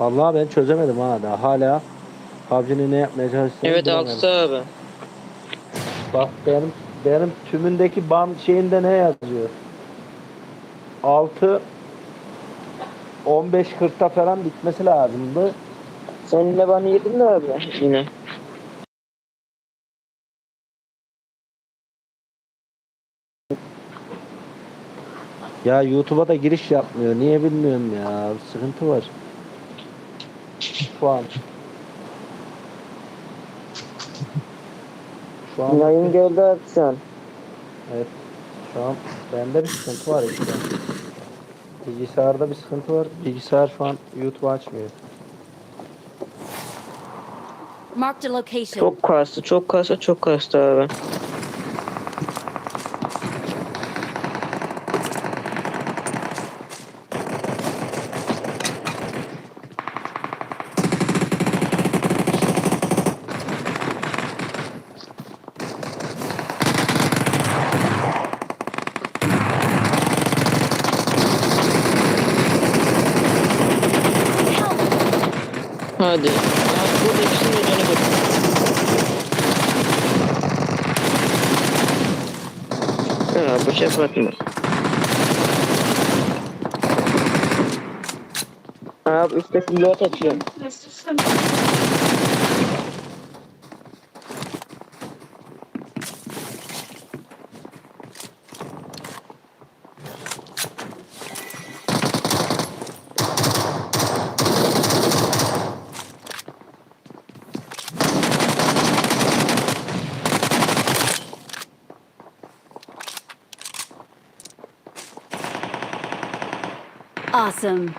Vallahi ben çözemedim ha daha. Hala PUBG'nin ne yapmaya çalıştığını Evet bilemedim. abi. Bak benim benim tümündeki ban şeyinde ne yazıyor? 6 15 40'ta falan bitmesi lazımdı. Sen de bana yedin mi abi yine? Ya YouTube'a da giriş yapmıyor. Niye bilmiyorum ya. Sıkıntı var. Şu an. Şu an Yayın geldi abi şu an. Evet. Şu an bende bir sıkıntı var işte. Bilgisayarda bir sıkıntı var. Bilgisayar şu an YouTube açmıyor. Marked a location. Çok kastı, çok kastı, çok kastı abi. Hadi. Abi burada ikisinin de canı bir. Ya bıçak atma. Abi üstteki lot atıyor. Awesome.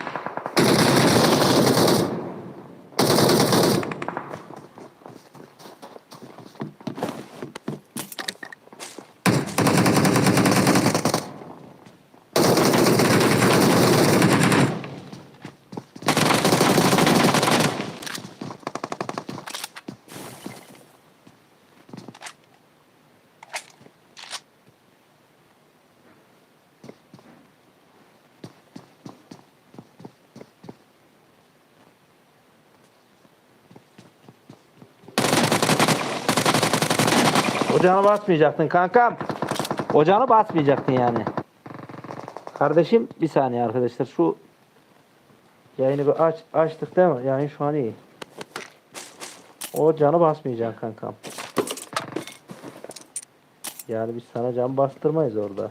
Ocağını basmayacaktın kankam. Ocağını basmayacaktın yani. Kardeşim bir saniye arkadaşlar şu yayını bir aç açtık değil mi? Yayın şu an iyi. Ocağını basmayacaksın kankam. Yani biz sana can bastırmayız orada.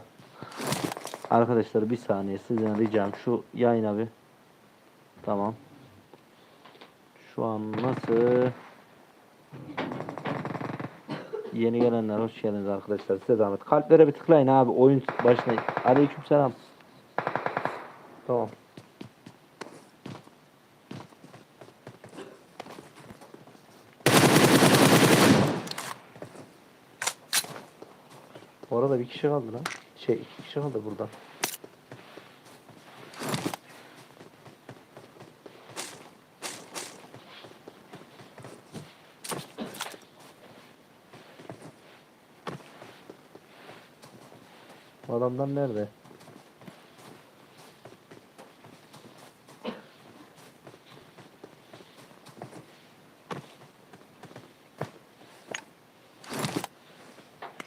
Arkadaşlar bir saniye sizden ricam şu yayına bir. Tamam. Şu an nasıl? Yeni gelenler hoş geldiniz arkadaşlar. Size zahmet. Kalplere bir tıklayın abi. Oyun başına. Aleykümselam. Tamam. Orada bir kişi kaldı lan. Şey iki kişi kaldı burada. Adamlar nerede?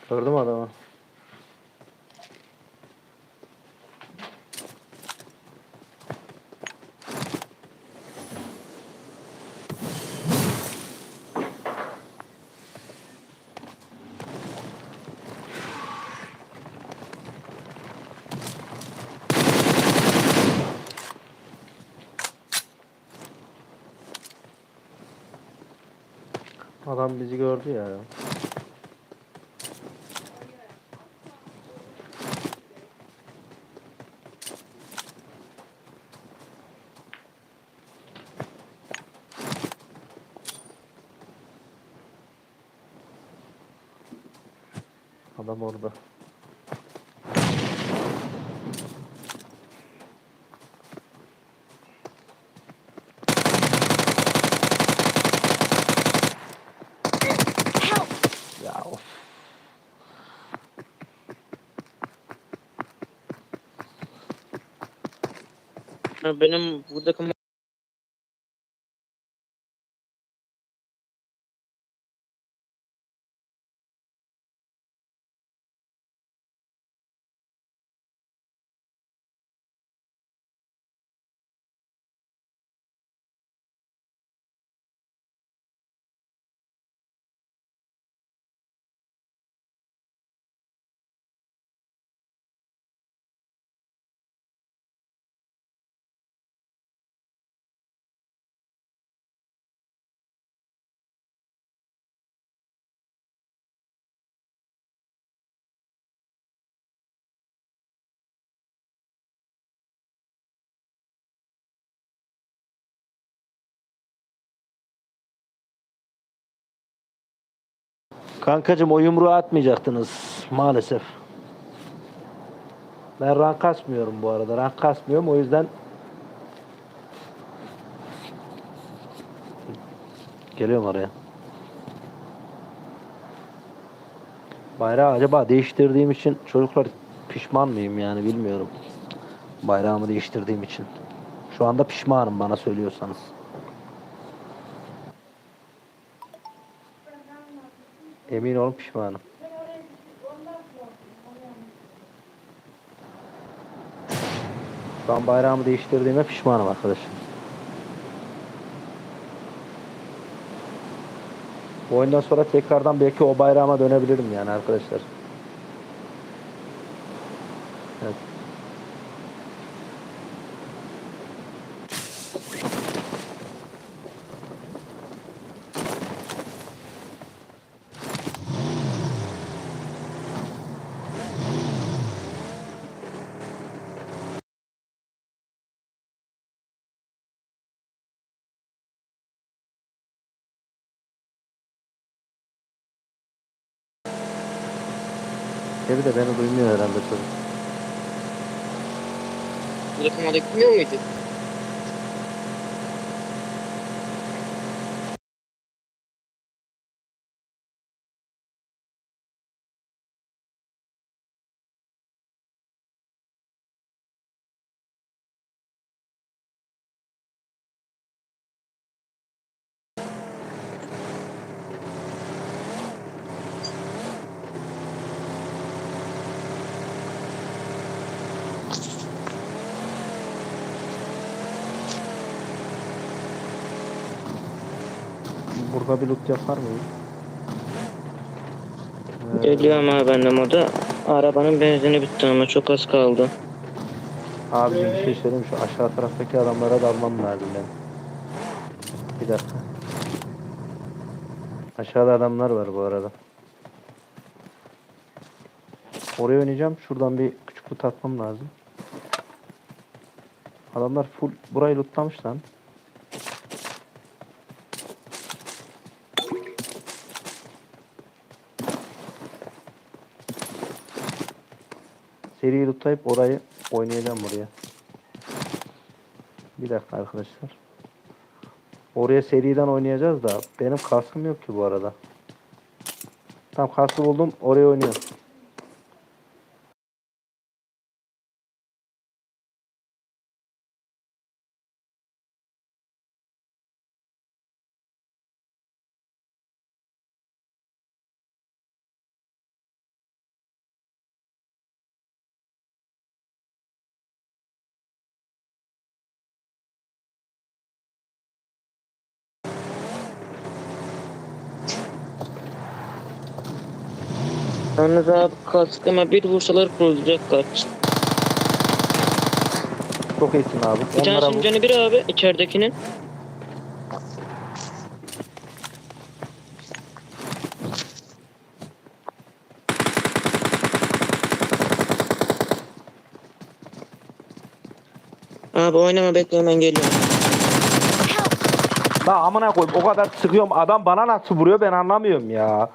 Gördüm adamı. Adam bizi gördü ya. Adam orada. Benim buradaki Kankacım o yumruğu atmayacaktınız maalesef. Ben rank kasmıyorum bu arada. Rank kasmıyorum o yüzden Geliyorum oraya. Bayrağı acaba değiştirdiğim için çocuklar pişman mıyım yani bilmiyorum. Bayrağımı değiştirdiğim için. Şu anda pişmanım bana söylüyorsanız. Emin olun pişmanım. Ben bayrağımı değiştirdiğime pişmanım arkadaşlar. Bu oyundan sonra tekrardan belki o bayrağıma dönebilirim yani arkadaşlar. Evi de beni duymuyor herhalde çocuk. Bırakmada gitmiyor muydu? Burada bir loot yapar mıyım? Ee, Geliyorum abi ben de moda. Arabanın benzini bitti ama çok az kaldı. Abi bir şey söyleyeyim şu aşağı taraftaki adamlara dalmam lazım ben. Bir dakika. Aşağıda adamlar var bu arada. Oraya oynayacağım. Şuradan bir küçük loot atmam lazım. Adamlar full burayı lootlamış lan. Seri lootlayıp orayı oynayacağım buraya. Bir dakika arkadaşlar. Oraya seriden oynayacağız da benim kaskım yok ki bu arada. Tam kaskı buldum oraya oynuyorum. Yalnız abi kaskıma bir vursalar kurulacak kaç. Çok iyisin abi. Bir tanesinin canı bir abi içeridekinin. Abi oynama bekle hemen geliyorum. La amına koyayım o kadar sıkıyorum adam bana nasıl vuruyor ben anlamıyorum ya.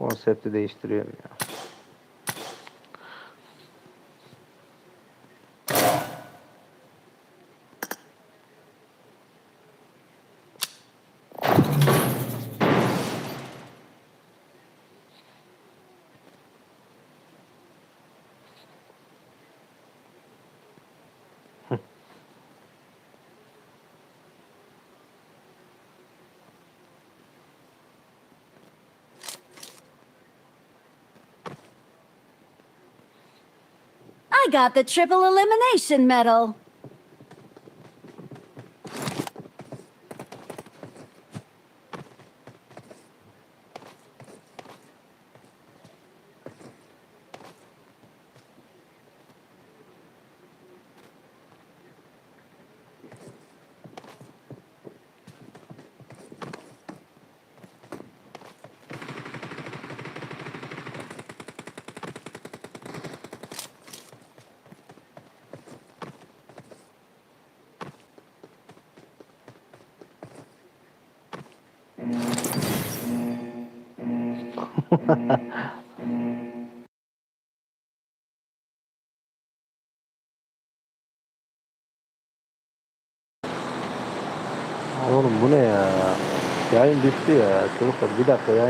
Konsepti değiştiriyorum ya. I got the triple elimination medal. Oğlum bu ne ya? Yayın düştü ya. Çocuklar bir dakika yayın.